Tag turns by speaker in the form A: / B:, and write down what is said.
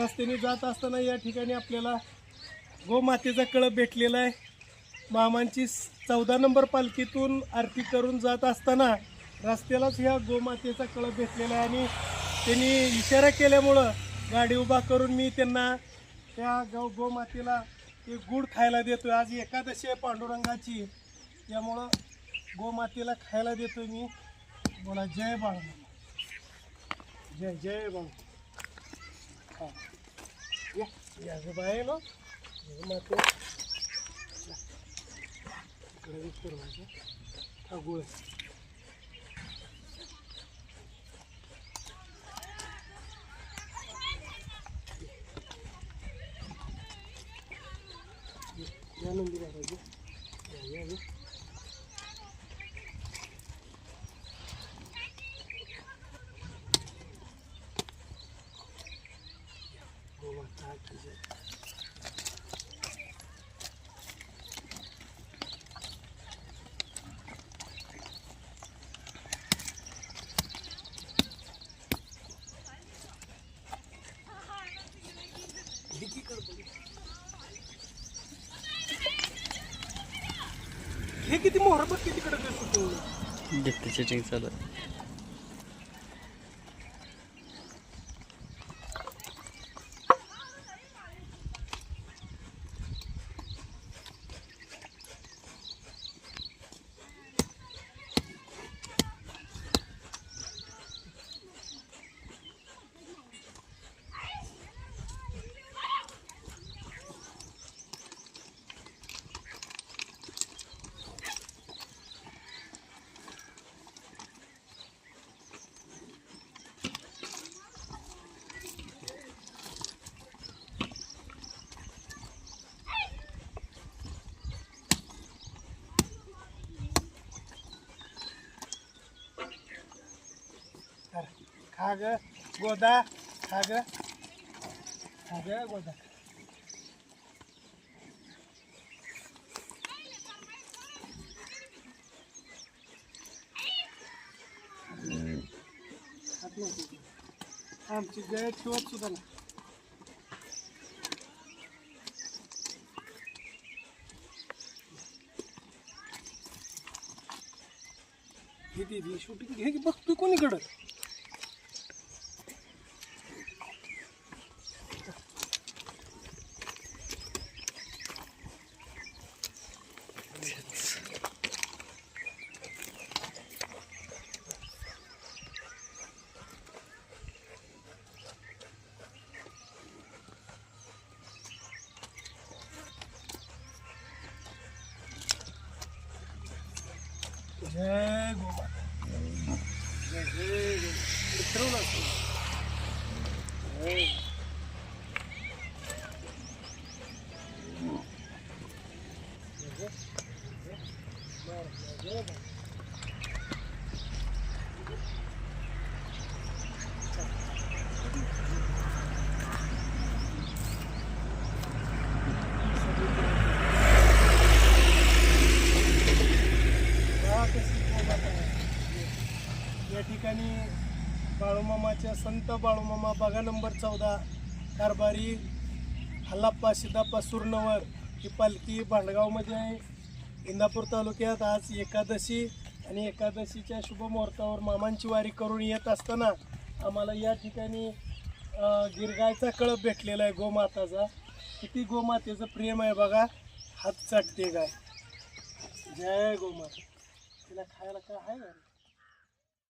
A: रस्त्याने जात असताना या ठिकाणी आपल्याला गोमातेचा कळप भेटलेला आहे. मामांची चौदा नंबर पालखीतून आरती करून जात असताना रस्त्यालाच ह्या गोमातेचा कळप भेटलेला आहे आणि त्यांनी इशारा केल्यामुळं गाडी उभा करून मी त्यांना त्या गौ गोमातेला ते गुड खायला देतो आज एकादशी आहे पांडुरंगाची. त्यामुळं गोमातेला खायला देतो मी. बोला जय बाळमा जय जय बाळमा हां. या या गं बाय नो इकडे वीज फिरवायचं हा गुळ या नंदी बाबाजी या या. हे किती मोहर कितीकडे दिसतो कडक
B: डिप्टी सेटिंग चालू आहे.
A: हा ग गोदा हा ग हा ग गोदा. आमची गळ ठेवत सुद्धा नाही किती ती शूटिंग घे की बघतोय कोणीकडं? जय गोमाता जय जय गोमाता. मित्रवलं असतं. जय. जय जय. जय. बरं, जय जय बाबा. पहा कशी गोमाता आहे. या ठिकाणी बाळूमामाच्या संत बाळूमामा बागा नंबर चौदा कारभारी हल्लाप्पा सिद्धाप्पा सुरनवर ही पालखी भांडगावमध्ये आहे. इंदापूर तालुक्यात आज एकादशी आणि एकादशीच्या शुभ मुहूर्तावर मामांची वारी करून येत असताना आम्हाला या ठिकाणी गिरगायचा कळप भेटलेला आहे गोमाताचा. किती गोमातेचं प्रेम आहे बघा. हात चाटते गाय. जय गोमाता. तिला खायला काय आहे का रे?